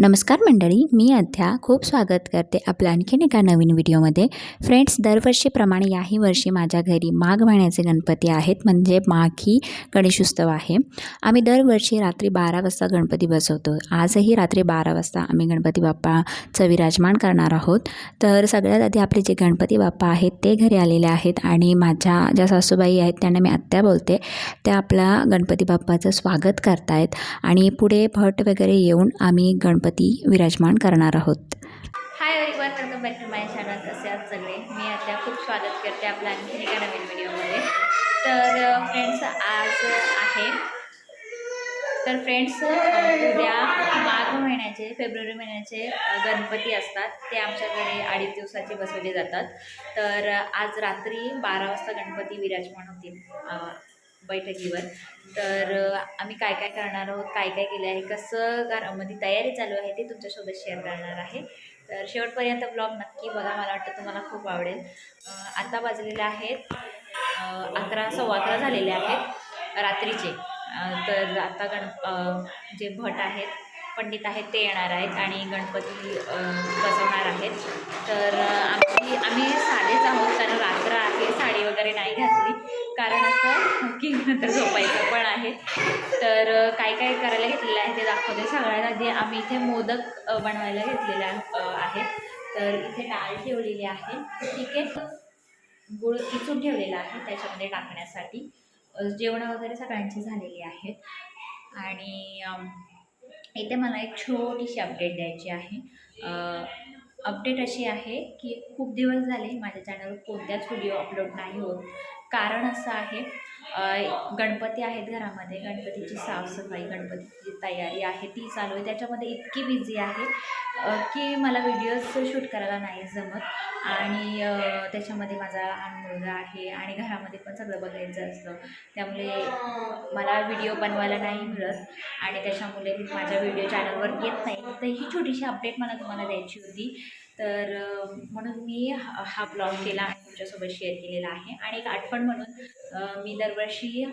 नमस्कार मंडळी मी अध्या खूप स्वागत करते आपल्या आणखीन एका नवीन व्हिडिओमध्ये. फ्रेंड्स दरवर्षीप्रमाणे याही वर्षी माझ्या घरी माघ महिन्याचे गणपती आहेत म्हणजे माघी गणेशोत्सव आहे. आम्ही दरवर्षी रात्री बारा वाजता गणपती बसवतो. आजही रात्री बारा वाजता आम्ही गणपती बाप्पाचं विराजमान करणार आहोत. तर सगळ्यात आधी आपले जे गणपती बाप्पा आहेत ते घरी आलेले आहेत आणि माझ्या ज्या सासूबाई आहेत त्यांना मी आत्या बोलते. त्या आपल्या गणपती बाप्पाचं स्वागत करतायत आणि पुढे भट वगैरे येऊन आम्ही गणपती विराजमान करणार आहोत. Hi everyone welcome back to my channel कसे आहात सगळे? मी आता खूप स्वागत करते आपल्या आणखी एका नवीन व्हिडिओमध्ये तर फ्रेंड्स आज आहे. तर फ्रेंड्स उद्या माघ महिन्याचे फेब्रुवारी महिन्याचे गणपती असतात. ते आमच्याकडे अडीच दिवसाचे बसवले जातात. तर आज रात्री बारा वाजता गणपती विराजमान होतील. बैठकीवर. तर आम्ही काय काय करणार आहोत काय काय केलं आहे कसं घरामध्ये म्हणजे तयारी चालू आहे ते तुमच्यासोबत शेअर करणार आहे. तर शेवटपर्यंत ब्लॉग नक्की बघा मला वाटतं तुम्हाला खूप आवडेल. आत्ता आता वाजलेले आहेत अकरा सव्वा अकरा झालेले आहेत रात्रीचे. तर आता गण जे भट आहेत पंडित आहेत ते येणार आहेत आणि गणपती बसवणार आहेत. तर आमची आम्ही साधेच आहोत कारण रात्र आहे साडी वगैरे नाही घातली. कारण असं की नंतर झोपायचं पण आहे. तर काय काय करायला घेतलेलं आहे ते दाखवते. सगळ्यात आधी आम्ही इथे मोदक बनवायला घेतलेले आहेत. तर इथे डाळ ठेवलेली आहे. ठीक आहे? गुळ किचून ठेवलेला आहे त्याच्यामध्ये टाकण्यासाठी. जेवणं वगैरे सगळ्यांची झालेली आहेत. आणि इथे मला एक छोटीशी अपडेट द्यायची आहे. अपडेट अशी आहे की खूप दिवस झाले माझ्या चॅनलवर कोणत्याच व्हिडिओ अपलोड नाही होत. कारण असं आहे गणपती आहेत घरामध्ये. गणपतीची साफसफाई गणपतीची तयारी आहे ती चालू आहे. त्याच्यामध्ये इतकी बिझी आहे की मला व्हिडिओज शूट करायला नाही जमत. आणि त्याच्यामध्ये माझा लहान मुलगा आहे आणि घरामध्ये पण सगळं बघायचं असतं. त्यामुळे मला व्हिडिओ बनवायला नाही मिळत. आणि त्याच्यामुळे माझ्या व्हिडिओ चॅनलवर येत नाही. तर ही छोटीशी अपडेट मला तुम्हाला द्यायची होती. तर म्हणून मी हा हा ब्लॉग केला आणि तुमच्यासोबत शेअर केलेला आहे. आणि एक आठवण म्हणून मी दरवर्षी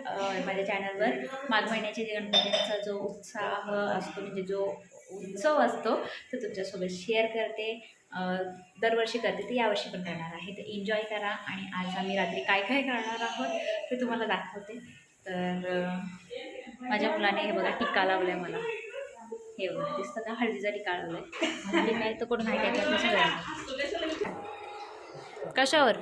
माझ्या चॅनलवर माघ महिन्याचे जे गणपतींचा जो उत्साह असतो म्हणजे जो उत्सव असतो तो तुमच्यासोबत शेअर करते. दरवर्षी करते ते यावर्षी पण करणार आहे. तर एन्जॉय करा आणि आज आम्ही रात्री काय काय करणार आहोत ते तुम्हाला दाखवते. तर माझ्या मुलाने हे बघा टिक्का लावला आहे मला. हे बघा दिसतं का? हळदीचा टिक्का लावला आहे काय तर कोण नाही काय कशावर?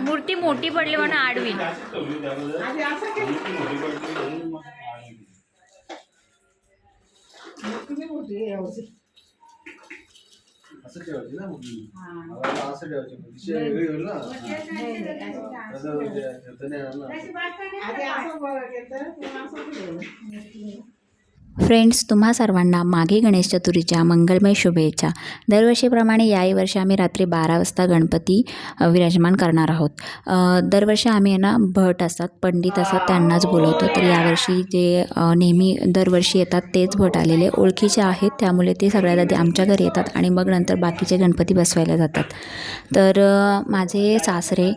मूर्ती मोठी पडली म्हणून आडवी. मूर्ती मोठी पडली म्हणून मग आडवी. मोठी नाही मोठी आहे यावर्षी. असं फ्रेंड्स तुम्हा सर्वांना मागे गणेश चतुर्थीच्या मंगलमय शुभेच्छा. दरवर्षीप्रमाणे याही वर्षी आम्ही रात्री बारा वाजता गणपती विराजमान करणार आहोत. दरवर्षी आम्ही आहे ना भट असतात पंडित असतात त्यांनाच बोलवतो. तर यावर्षी जे नेहमी दरवर्षी येतात तेच भट आलेले ओळखीचे आहेत त्यामुळे ते सगळ्यात आधी आमच्या घरी येतात आणि मग नंतर बाकीचे गणपती बसवायला जातात. तर माझे सासरे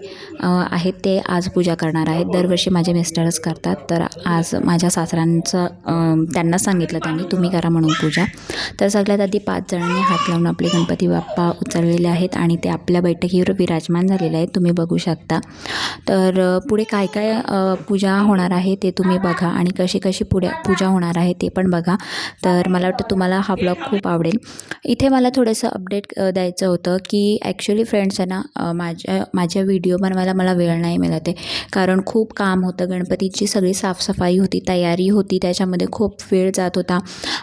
आहेत ते आज पूजा करणार आहेत. दरवर्षी माझे मिस्टरच करतात. तर आज माझ्या सासऱ्यांचं त्यांना सांगितलं त्यांनी तुम्ही करा म्हणून पूजा. तर सगळ्यात आधी पाच जणांनी हात लावून आपले गणपती बाप्पा उचललेले आहेत आणि ते आपल्या बैठकीवर विराजमान झालेले आहेत. तुम्ही बघू शकता. तर पुढे काय काय पूजा होणार आहे ते तुम्ही बघा आणि कशी कशी पुढे पूजा होणार आहे ते पण बघा. तर मला वाटतं तुम्हाला हा ब्लॉग खूप आवडेल. इथे मला थोडंसं अपडेट द्यायचं होतं की ॲक्च्युली फ्रेंड्स आहे ना माझ्या माझ्या व्हिडिओ बनवायला मला वेळ नाही मिळत आहे. कारण खूप काम होतं. गणपतीची सगळी साफसफाई होती तयारी होती. त्याच्यामध्ये खूप वेळ जात होता.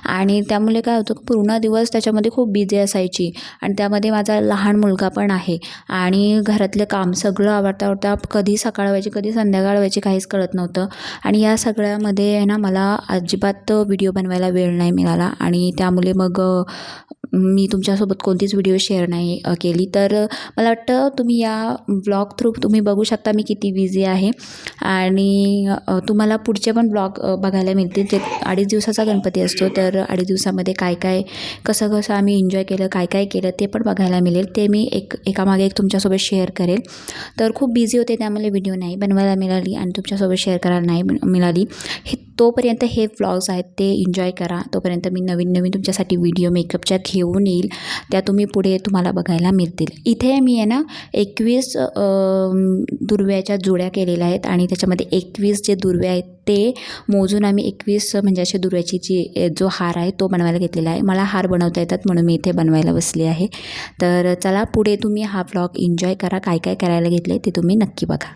आणि त्यामुळे काय होतं पूर्ण दिवस त्याच्यामध्ये खूप बिझी असायची. आणि त्यामध्ये माझा लहान मुलगा पण आहे. आणि घरातलं काम सगळं आवडता आवडता कधी सकाळ व्हायची कधी संध्याकाळ व्हायची काहीच कळत नव्हतं. आणि या सगळ्यामध्ये आहे ना मला अजिबात व्हिडिओ बनवायला वेळ नाही मिळाला. आणि त्यामुळे मग मी तुमच्यासोबत कोणतीच व्हिडिओ शेअर नाही केली. तर मला वाटतं तुम्ही या ब्लॉग थ्रू तुम्ही बघू शकता मी किती बिझी आहे. आणि तुम्हाला पुढचे पण ब्लॉग बघायला मिळतील. जे अडीच दिवसाचा गणपती असतो तर अडीच दिवसामध्ये काय काय कसं कसं आम्ही एन्जॉय केलं काय काय केलं ते पण बघायला मिळेल. ते मी एक एकामागे एक तुमच्यासोबत शेअर करेल. तर खूप बिझी होते त्यामुळे व्हिडिओ नाही बनवायला मिळाली आणि तुमच्यासोबत शेअर करायला नाही मिळाली. हे तोपर्यंत हे व्लॉग्स आहेत ते एन्जॉय करा. तोपर्यंत मी नवीन नवीन तुमच्यासाठी व्हिडिओ मेकअपच्या घेऊ येऊन येईल. त्या तुम्ही पुढे तुम्हाला बघायला मिळतील. इथे मी आहे ना एकवीस दुर्व्याच्या जुड्या केलेल्या आहेत आणि त्याच्यामध्ये एकवीस जे दुर्वे आहेत ते मोजून आम्ही एकवीस म्हणजे असे दुर्व्याची जी जो हार आहे तो बनवायला घेतलेला आहे. मला हार बनवता येतात म्हणून मी इथे बनवायला बसली आहे. तर चला पुढे तुम्ही हा ब्लॉग एन्जॉय करा. काय काय करायला घेतले ते तुम्ही नक्की बघा.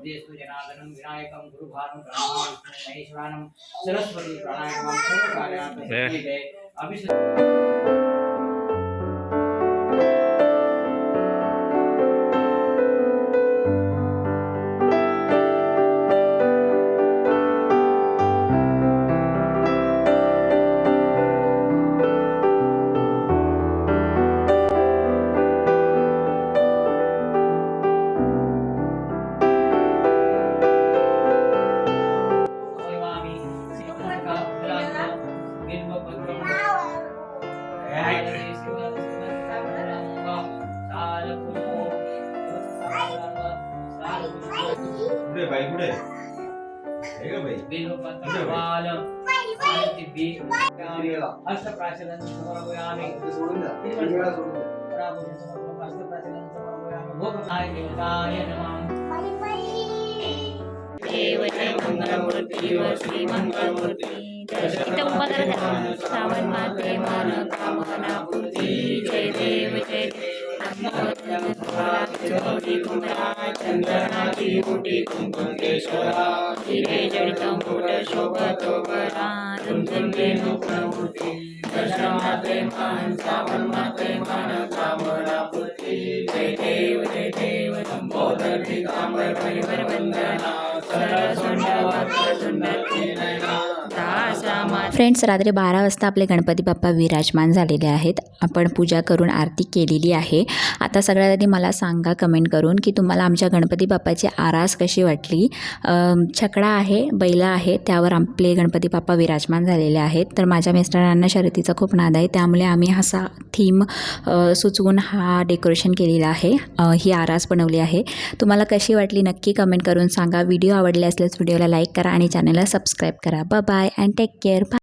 यशोमिंदिवर्षामोदेस्तु जनार्दनं विनायकं गुरुभानं ब्रह्मा महेश्वरानं सरस्वती प्राणायामं सर्वकार्यात् अभिष इथं उभा करा त्याला. श्रावण माते मन कामना पूर्ती जय देव जय चंदनाची मोठी कुंकुम केशरा हिरे जडित मुकुट शोभतो बरा रुंदुंदे मुखमूर्ती दर्शन मान श्रावण मात्रे मान कामना पूर्ती जय देव जय देव संबोधन परिवर वंदना सरसुंड फ्रेंड्स रात्री बारा वाजता आपले गणपती बाप्पा विराजमान झालेले आहेत. आपण पूजा करून आरती केलेली आहे. आता सगळ्यात आधी मला सांगा कमेंट करून की तुम्हाला आमच्या गणपती बाप्पाची आरास कशी वाटली? छकडा आहे बैला आहे त्यावर आपले गणपती बाप्पा विराजमान झालेले आहेत. तर माझ्या मिस्टरांना शर्यतीचा खूप नाद आहे. त्यामुळे आम्ही असा थीम सुचवून हा डेकोरेशन केलेला आहे. ही आरास बनवली आहे. तुम्हाला कशी वाटली नक्की कमेंट करून सांगा. व्हिडिओ आवडले असल्यास व्हिडिओला लाईक करा आणि चॅनलला सबस्क्राईब करा. Bye and take care